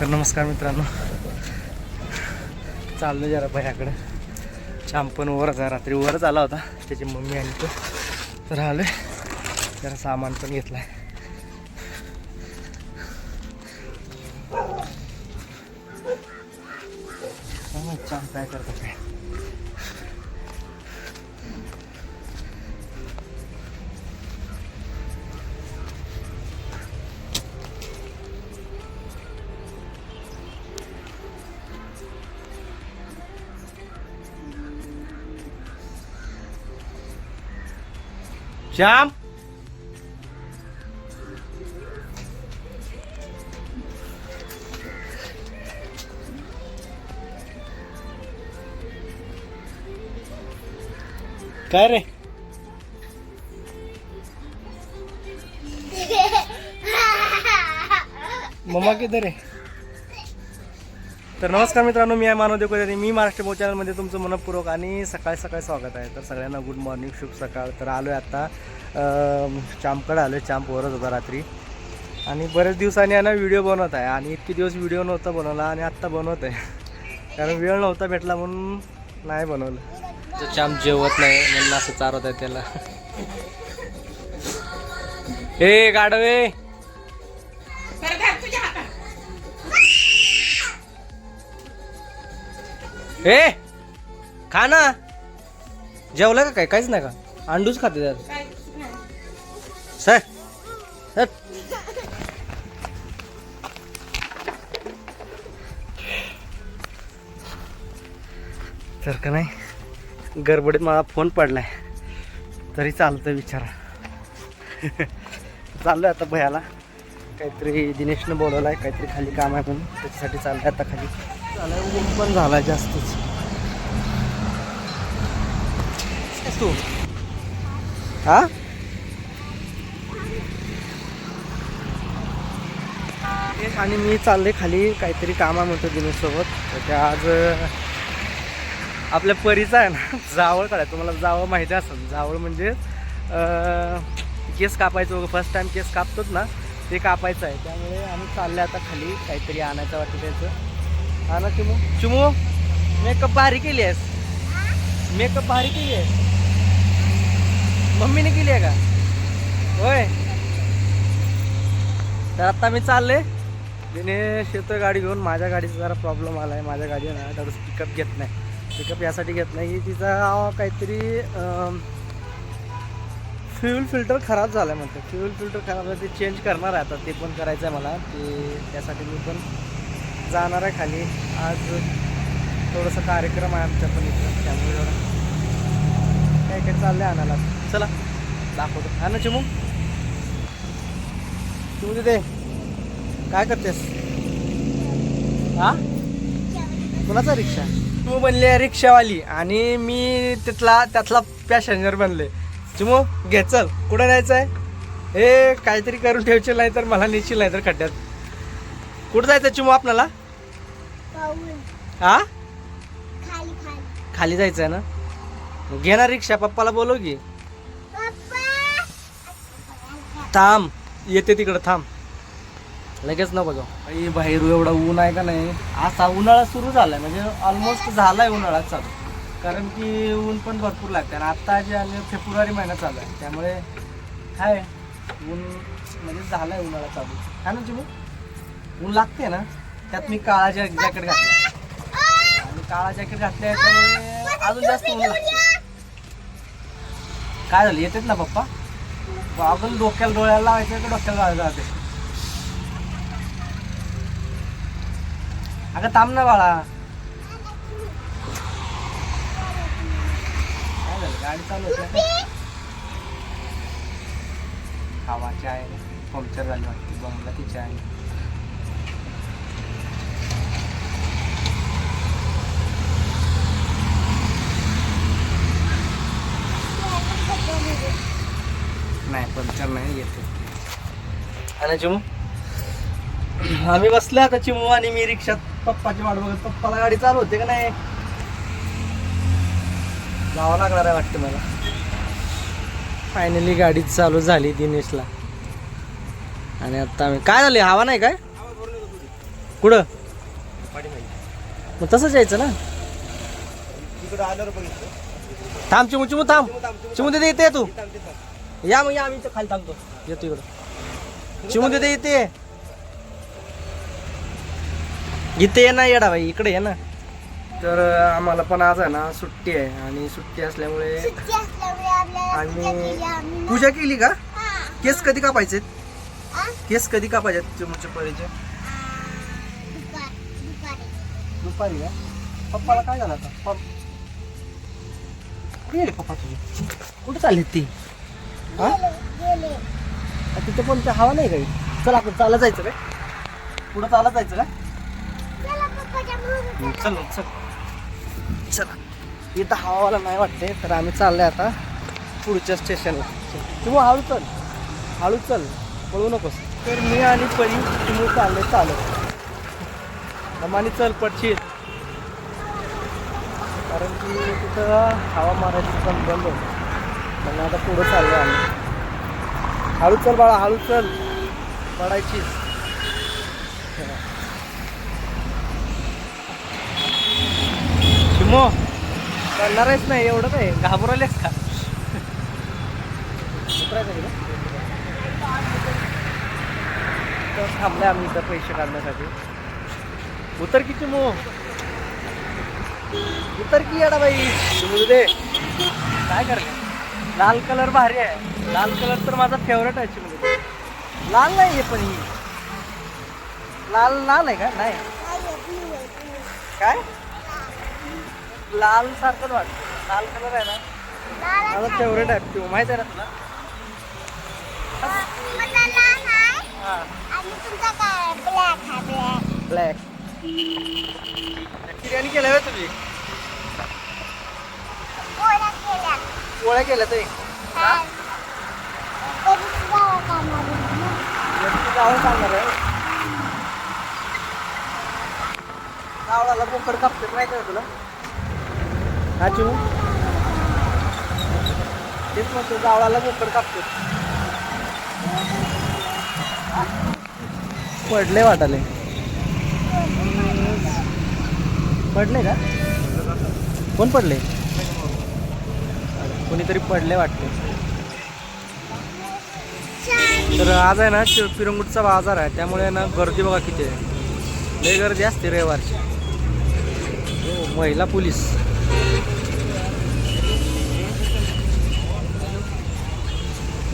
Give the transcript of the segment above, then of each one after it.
तर नमस्कार मित्रांनो. चाललो जरा भयाकडं. चांपण वरच आहे रात्री वरच आला होता. त्याची मम्मी आणि तो. तर आलो जरा सामान पण घेतलं आहे काय करतो काय श्याम काय रे मम्मा किधर आहे तर नमस्कार मित्रांनो मी आहे मानव देवकर मी महाराष्ट्र मोड चॅनलमध्ये तुमचं मनपूर्वक आणि सकाळी सकाळी स्वागत आहे. तर सगळ्यांना गुड मॉर्निंग शुभ सकाळ. तर आलो आहे आत्ता चांपकडे आलो आहे चांपवरच होता रात्री. आणि बरेच दिवसांनी आहे ना व्हिडिओ बनवत आहे. आणि इतके दिवस व्हिडिओ नव्हता बनवला आणि आत्ता बनवत आहे. कारण वेळ नव्हता भेटला म्हणून नाही बनवलं. तर चांप जेवत नाही म्हणून असं चारवत आहे त्याला. हे गाडवे ए खा ना. जेवलं का काय? काहीच नाही का? अंडूच खाते त्यात सर सर. तर का नाही गडबडीत मला फोन पडलाय. तरी चालतं विचारा. चाललोय आता भयाला. काहीतरी दिनेशनं बोलवलं आहे काहीतरी खाली काम आहे म्हणून. त्याच्यासाठी चाललंय आता खाली. झालाय ऊन पण झाला जास्तच. तू? हा? तेच आणि मी चालले खाली काहीतरी कामा म्हणतो दिनेशसोबत. तर आज आपल्या परीचा आहे ना जावळ काढाय. तुम्हाला जावळ माहिती असेल. जावळ म्हणजे केस कापायचं फर्स्ट टाइम केस कापतोच ना ते कापायचं आहे. त्यामुळे आम्ही चालले आता खाली. काहीतरी आणायचं वाटतं त्याचं. हा ना चिमू? चिमू मेकअप भारी केली आहेस. मेकअप भारी केली आहेस. मम्मीने केली आहे का? होय. तर आता मी चालले दिनेश येतो गाडी घेऊन. माझ्या गाडीचा जरा प्रॉब्लेम आला आहे माझ्या गाडी ना त्याचं पिकअप घेत नाही. पिकअप यासाठी घेत नाही. की तिचा काहीतरी फ्युल फिल्टर खराब झाला आहे म्हणतो फ्युल फिल्टर खराब झालं ते चेंज करणार आहे आता. ते पण करायचं आहे मला. ते त्यासाठी मी पण जाणार आहे खाली. आज थोडंसं कार्यक्रम आहे आमच्या पण इथं त्यामुळे जरा काय काय आहे आणायला. चला दाखवतो. हा ना चिमू? चिमू तिथे. काय करतेस? हा? कुणाचा रिक्षा? तू बनले आहे रिक्षावाली आणि मी तिथला त्यातला पॅसेंजर बनले. चिमू घे चल. कुठं जायचं आहे हे काहीतरी करून ठेवशील नाही तर मला नेशील नाही तर खड्ड्यात. कुठं जायचं चिमू आपल्याला? हा? खाली खाली. खाली जायचं आहे ना घे ना रिक्षा पप्पाला बोलव की. थांब येते तिकडं थांब. लगेच न बघा आई बाहेर एवढा ऊन आहे का नाही? असा उन्हाळा सुरू झालाय म्हणजे ऑलमोस्ट झालाय उन्हाळा चालू. कारण की ऊन पण भरपूर लागते आणि आत्ता जे आले फेब्रुवारी महिना चालू आहे. त्यामुळे आहे ऊन म्हणजे झालाय उन्हाळा चालू. काय ना चिमू? ऊन लागते ना त्यात मी काळा जॅकेट घातला आणि काळा जॅकेट घातल्या त्यामुळे अजून जास्त ऊन लागते काय झालं येतेत ना पप्पा? अजून डोक्याला डोळ्याला लावायचं का डोक्याला लावायचं जाते अगं थांब ना बाळा. काय झालं गाडी चालू होती ना? हवाची आहे पंक्चर झाली वाटते बंगला आहे. नाही पंक्चर नाही येते. आणि चिमू? आम्ही बसले आता चिमू आणि मी रिक्षात. पप्पाची वाट बघत पप्पाला गाडी चालू होते का नाही? जावं लागणार आहे वाटतं मला. फायनली गाडी चालू झाली दिनेशला. आणि आता आम्ही काय झाली? हवा नाही काय? कुठं? मग तसंच यायचं ना? तिकडं आल्यावर बघितलं. थांब चिमू चिमू थांब. चिमू दे येते तू. या मग या आम्ही इथं खाली थांबतो येतो इकडं. चिमू दे येते इथे ये. ना येडा भाई इकडे ये ना. तर आम्हाला पण आज आहे ना सुट्टी आहे. आणि सुट्टी असल्यामुळे सुट्टी असल्यामुळे आपल्याला आणि- पूजा केली आम्ही. पूजा केली का? हा. केस कधी कापायचे? केस कधी कापायचे चिमूच्या परीचे? दुपार का? पप्पाला काय झालं आता? पप्पा गेले पप्पा तुझे. कुठे चालले ती? हा? गेले गेले तिथे हवा नाही काही. चल आपण चालत जायचं काय पुढं चालत जायचं का? चल चल. चला. इथं हवाला नाही वाटते तर आम्ही चाललोय आता पुढच्या स्टेशनला किंवा हळू चल. हळू चल. पळू नकोस. तर मी आणि परी तुम्ही चालले चालत. आणि चल पडशील कारण की तिथं हवा मारायची पण बंद होतं. म्हणून आता पुढं चाललो आम्ही. हळू चल बाळा हळू चल. पडायची शिमो करणारच नाही एवढं काय? घाबरवलेस का? तर थांबले आम्ही इथं पैसे काढण्यासाठी. उतर किती मो उतर की येडा बाई. दे काय करते? लाल कलर भारी आहे. लाल कलर तर माझा फेवरेट आहे चिमू लाल नाही आहे पण ही. लाल लाल आहे का? नाही. काय? लाल सारखंच वाटतं. लाल कलर आहे ना? माझा. फेवरेट आहे. तो माहीत आहे ना तुला? मला लाल आहे हा. आणि तुमचा काय ब्लॅक आहे ब्लॅक ब्लॅक बिर्याणी केल्या होय तुम्ही? पोळ्या केल्या. ते आहे. बोकड कापते तुला? हा तेच म्हणतो गावडाला बोकड कापते. पडले वाटाले पडले का? कोण पडले? कोणीतरी पडले वाटते. तर आज आहे ना शि- पिरंगुटचा बाजार आहे. त्यामुळे ना गर्दी बघा किती आहे. लय गर्दी असते रविवारची. हो, महिला पोलीस.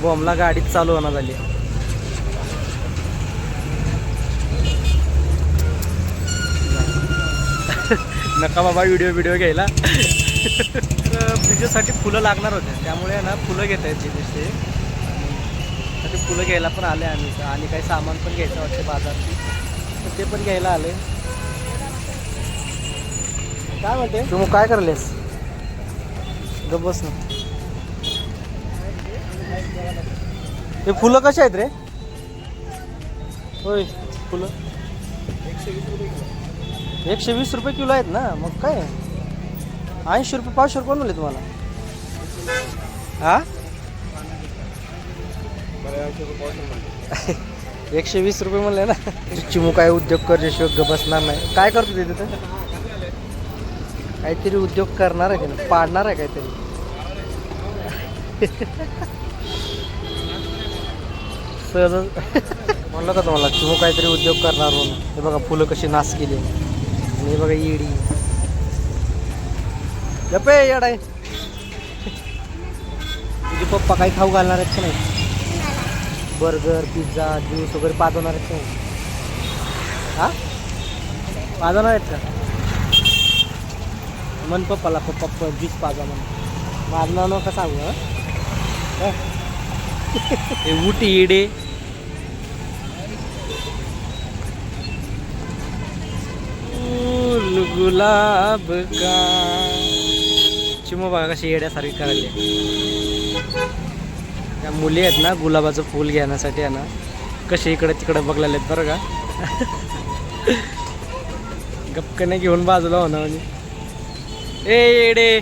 बॉम्बला गाडीच चालू होणार झाली. नका बाबा व्हिडिओ व्हिडिओ घ्यायला. तर फुलं लागणार होते. त्यामुळे ना फुलं घेत आहेत तिथे तर ते फुलं घ्यायला पण आले आम्ही आणि काही सामान पण घ्यायचं वाटते बाजार तर ते पण घ्यायला आले. काय म्हणते? तू मग काय करलेस ग बस ना. हे फुलं कशी आहेत रे? होय फुलं. एकशे वीस रुपये एकशे वीस रुपये किलो आहेत ना? मग काय? ऐंशी रुपये पाचशे रुपये म्हणले तुम्हाला. हा एकशे वीस रुपये म्हणले ना? चिमू काय उद्योग करण्याशिवाय योग्य बसणार नाही. काय करतो ते तिथं? काहीतरी उद्योग करणार आहे का पाडणार आहे काहीतरी. सहज म्हणलं का तुम्हाला चिमू काहीतरी उद्योग करणार म्हणून. हे बघा फुलं कशी नाश केली आणि हे बघा इडी गप्पे येड. आहे तुझे पप्पा काही खाऊ घालणार आहेत का नाही? बर्गर पिझ्झा ज्यूस वगैरे पाजवणार आहेत का नाही? हा? पाजवणार आहेत का? मन पप्पाला पप्पा ज्यूस पाजा म्हण. माझं नाव नका सांगू हे? उटी इडे गुलाब का? चिमो बघा कशी येड्यासारखी करायची त्या मुली आहेत ना गुलाबाचं फूल घेण्यासाठी आहे ना. कसे इकडे तिकडे बघलेले आहेत बरं का. गपकने घेऊन बाजूला होणार म्हणजे ए येडे.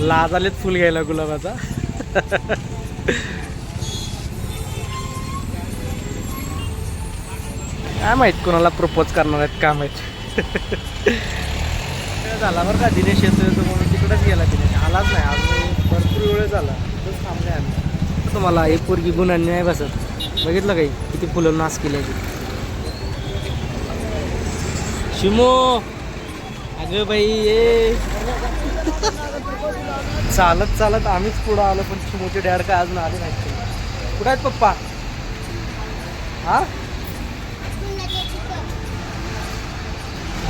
लाज आलेत फुल घ्यायला गुलाबाचा. काय माहीत कोणाला प्रपोज करणार आहेत काय माहीत. झाला बरं का दिनेश येतो येतो म्हणून तिकडेच गेला दिनेश. आलाच नाही अजून भरपूर वेळ झाला. तिथंच थांबले आम्ही. तुम्हाला एक पोरगी गुणांनी नाही बसत. बघितलं काही किती फुलं नाश केली शिमो! अगं बाई ये चालत चालत आम्हीच पुढं आलो पण चिमूचे डॅड काय अजून आले नाही कुठं आहेत पप्पा?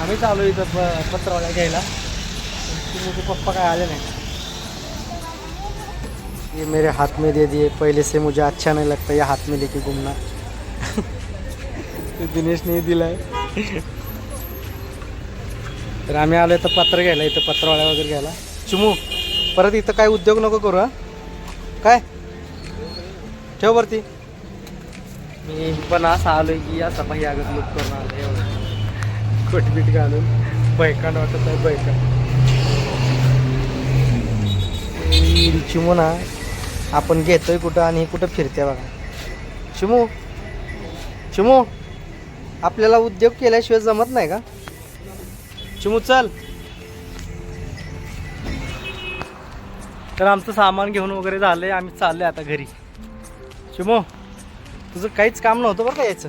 आम्ही चालू इथं प पत्रवाल्या घ्यायला. चिमूचे पप्पा काय आले नाही. ये मेरे हाथ में दे दिए पहले से मुझे अच्छा नहीं लगता ये हाथ में लेके घूमना। दिनेश ने दिलाय. तर आम्ही आलो इथं पत्र घ्यायला इथं पत्रवाळ्या वगैरे घ्यायला. चिमू परत इथं काय उद्योग नको करू हा? काय? ठेव वरती. मी पण असं आलोय की असा पाही आगत लुक करून आलो कोटबीट घालून बैकांड वाटत आहे बैकांड. ही चिमू ना आपण घेतोय कुठं आणि कुठं फिरते बघा. चिमू चिमू आपल्याला उद्योग केल्याशिवाय जमत नाही का? चिमू चल. तर आमचं सामान घेऊन वगैरे झालंय आम्ही चाललोय आता घरी. चिमू तुझं काहीच काम नव्हतं बरं का यायचं?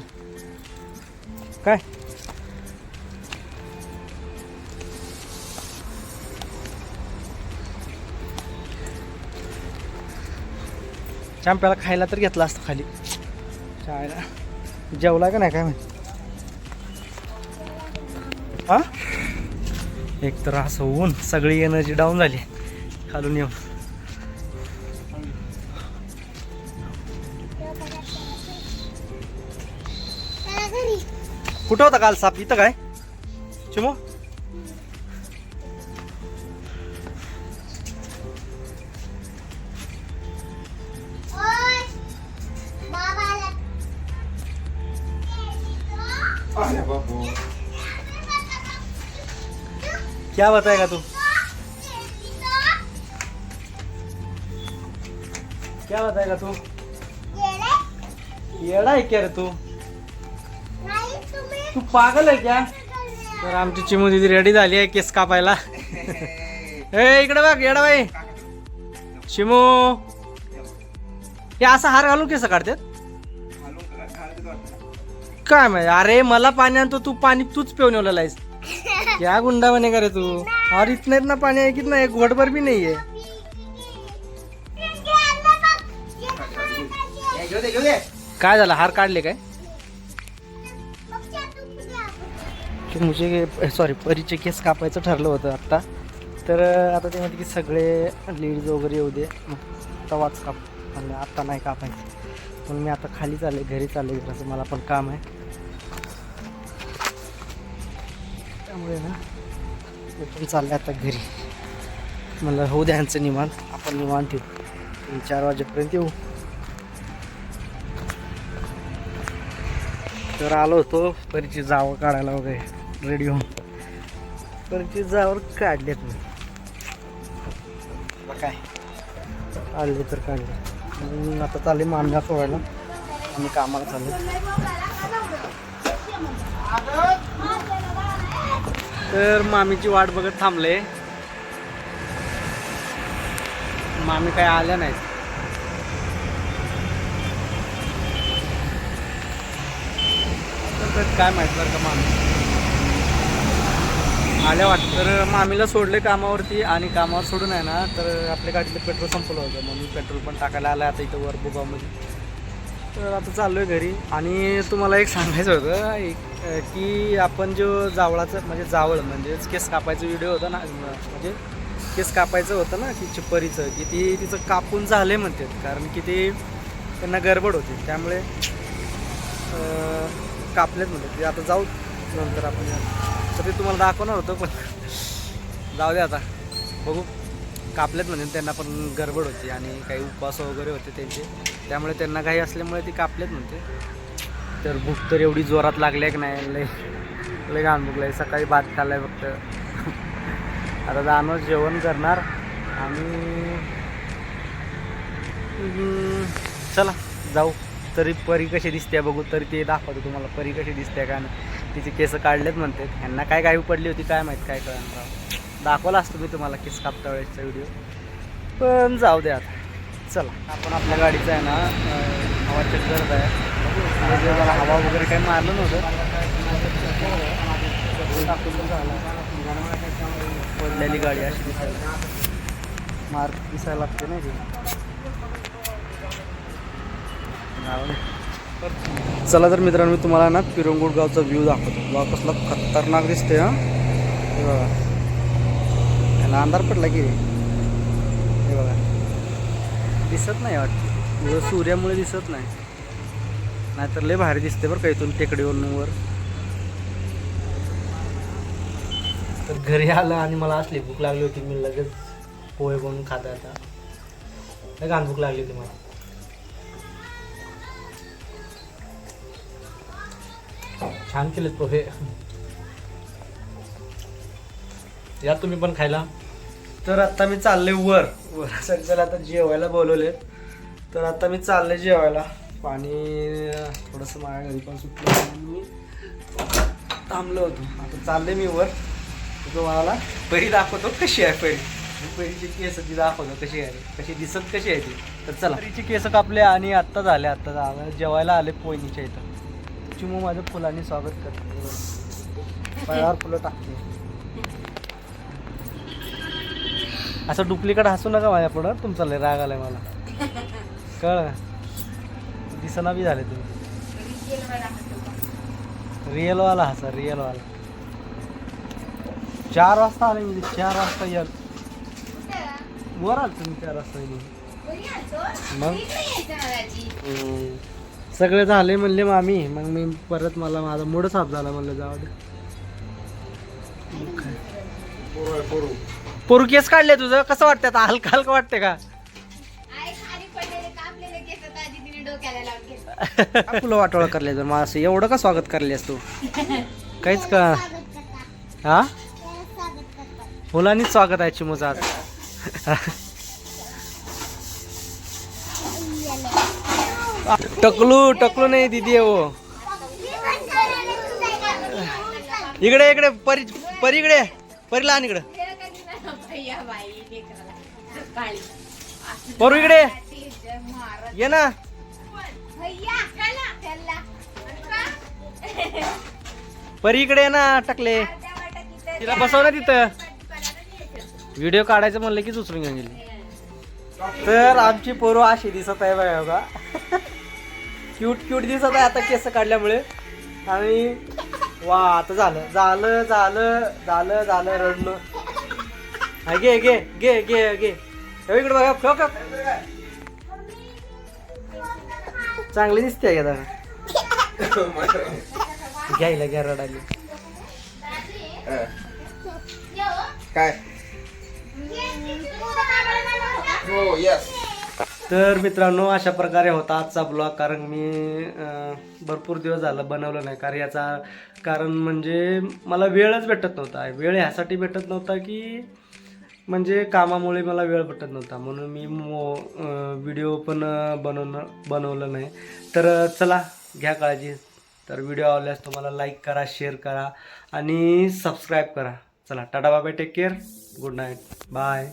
चॅम्प्याला खायला तर घेतला असतं खाली. शाळेला. जेवला का नाही काय माहिती? हा? एक तर असं होऊन सगळी एनर्जी डाऊन झाली. खालून येऊन. कुठं होता काल साप? इथं काय? चिमो? क्या बताएगा तू? क्या बताएगा तू? येडा आहे क्या रे तू? तू पागल आहे क्या? तर आमची चिमू दिदी रेडी झाली आहे केस कापायला. ए इकडे बघ येडा बाई. चिमू. हे असा हार घालून केस काढतात? काय माहिती? अरे मला पाणी आणतो तू पाणी तूच पिऊन येवलेला आहेस क्या गुंडा बने करे तू? और इतना इतना पानी है कितना एक घोटभर भी नहीं है। काय झालं? हार काढले काय? की मुझे सॉरी परीचे केस कापायचं ठरलं होतं आत्ता. तर आता ते म्हणते की सगळे लेडीज वगैरे येऊ दे. मग तवाच काप. म्हणजे आत्ता नाही कापायचं. पण मी आता खाली चालले घरी चालले जरासं. मला पण काम आहे. त्यामुळे ना मी पण चाललं आता घरी. म्हणलं होऊ द्या ह्यांचं निवांत. आपण निवांत ठेवू तीन चार वाजेपर्यंत येऊ. तर आलो होतो परीची जावं काढायला वगैरे. रेडी होऊन. परीची जावर काढलेत मी. काय? काढले तर काढले. आता चालले मामल्या सोडायला. आम्ही कामाला चाललो तर मामीची वाट बघत थांबले. मामी काय आल्या नाहीत. तर काय माहीत बरं का मामी. आल्या वाटतं तर मामीला सोडले कामावरती आणि कामावर सोडून आहे ना तर आपल्या गाडीचं पेट्रोल संपलं होतं. म्हणून पेट्रोल पण टाकायला आलं आता इथं वर बुगावमध्ये तर आता चाललो आहे घरी. आणि तुम्हाला एक सांगायचं होतं एक की आपण जो जावळाचं म्हणजे जावळ म्हणजेच केस कापायचा व्हिडिओ होता ना म्हणजे केस कापायचं होतं ना की चिप्परीचं की ती तिचं कापून झाले म्हणतात. कारण की ते त्यांना गडबड होती. त्यामुळे कापलेच म्हणतात. ते आता जाऊ नंतर आपण. तर ते तुम्हाला दाखवणार होतं पण जाऊ दे आता. बघू. कापलेत म्हणजे त्यांना पण गडबड होती आणि काही उपवास वगैरे होते त्यांचे. त्यामुळे त्यांना काही असल्यामुळे ती कापलेत म्हणते. तर भूक तर एवढी जोरात लागली आहे की नाही लय लय घाण भूक लागली. सकाळी भात खाल्लाय फक्त. आता जाणं जेवण करणार आणि चला जाऊ. तरी परी कशी दिसते बघू तरी ते दाखवतो तुम्हाला परी कशी दिसते का तिचे केस काढलेत म्हणते. ह्यांना काय गावी पडली होती काय माहीत काय कळणार. राव. दाखवला असतो मी तुम्हाला केस कापता वेळेसचा व्हिडिओ पण जाऊ द्या आता. चला. आपण आपल्या गाडीचं आहे ना हवा चेक करत आहे. म्हणजे हवा वगैरे काही मारलं नव्हतं. पडलेली गाडी अशी दिसायला. मार्क दिसायला लागते नाही ती. चला तर मित्रांनो मी तुम्हाला ना पिरंगुड गावचा व्ह्यू दाखवतो. गाव कसला खतरनाक दिसते हा. हे अंधार पडला की हे बघा. दिसत नाही वाटतं. सूर्यामुळे दिसत नाही. नाहीतर लय भारी दिसते बरं का इथून टेकडीवरून वर. तर घरी आलं आणि मला असली भूक लागली होती मी लगेच पोहे बनवून खाता आता लय घाण भूक लागली होती मला. छान केलेत पोहे. या तुम्ही पण खायला. तर आता मी चालले वर. वर सगळ्याला आता जेवायला बोलवले तर आता मी चालले जेवायला. पाणी थोडंसं माझ्या घरी पण सुटलं मी थांबलो होतो. आता चालले मी वर. तुम्हाला परी दाखवतो कशी आहे परी. परीची केस ती दाखवतो कशी आहे. कशी दिसत कशी आहे ती. तर चला. परीची केस कापले आणि आत्ता झाले. आत्ता झालं. जेवायला आले पोयनीच्या इथं. चिमू माझं फुलांनी स्वागत करते. पायावर फुलं टाकते. असं डुप्लिकेट हसू नका माझ्या पुढं. तुमचा लय राग आलाय मला. कळ. दिसना बी झाले तुम्ही. रिअलवाला हसा रिअलवाला चार वाजता आले मी. चार वाजता याल वर आल तुम्ही चार वाजता मग? सगळे झाले म्हणले मामी. मग मी परत मला माझा मूड साफ झाला म्हणलं जाऊ दे. पोरू केस काढले तुझं? कसं वाटतं आता? हलका हलका वाटते का? फुलं वाटोळा करले तर मग असं एवढं का स्वागत करलेस तू? काहीच का? हा? त्याला स्वागत आहे चिमूचं आज. टकलू टकलू नाही दिदी हो इकडे इकडे परी परी इकडे परीला आण इकडे. परू इकडे ये ना. परी इकडे ना टाकले. तिला बसव ना तिथं. व्हिडिओ काढायचं म्हणलं की उचलून घेऊन गेली. तर आमची पोरं अशी दिसत आहे बघा बघा. क्यूट क्यूट दिसत आहे आता केस काढल्यामुळे. आणि वा आता झालं. झालं झालं झालं झालं रडणं हा, घे घे घे घे घे. इकडे बघा ठेव का? चांगली दिसते का जरा? घ्यायला घ्या रडायला. काय? हो यस तर मित्रांनो अशा प्रकारे होता आजचा ब्लॉग कारण मी भरपूर दिवस झालं बनवलं नाही. कारण याचा कारण म्हणजे मला वेळच भेटत नव्हता. वेळ ह्यासाठी भेटत नव्हता की म्हणजे कामामुळे मला वेळ भेटत नव्हता. म्हणून मी मो व्हिडिओ पण बनवणं बनवलं नाही. तर चला घ्या काळजी. तर व्हिडिओ आवडल्यास तुम्हाला लाईक करा शेअर करा आणि सबस्क्राईब करा. चला tata bye take care good night bye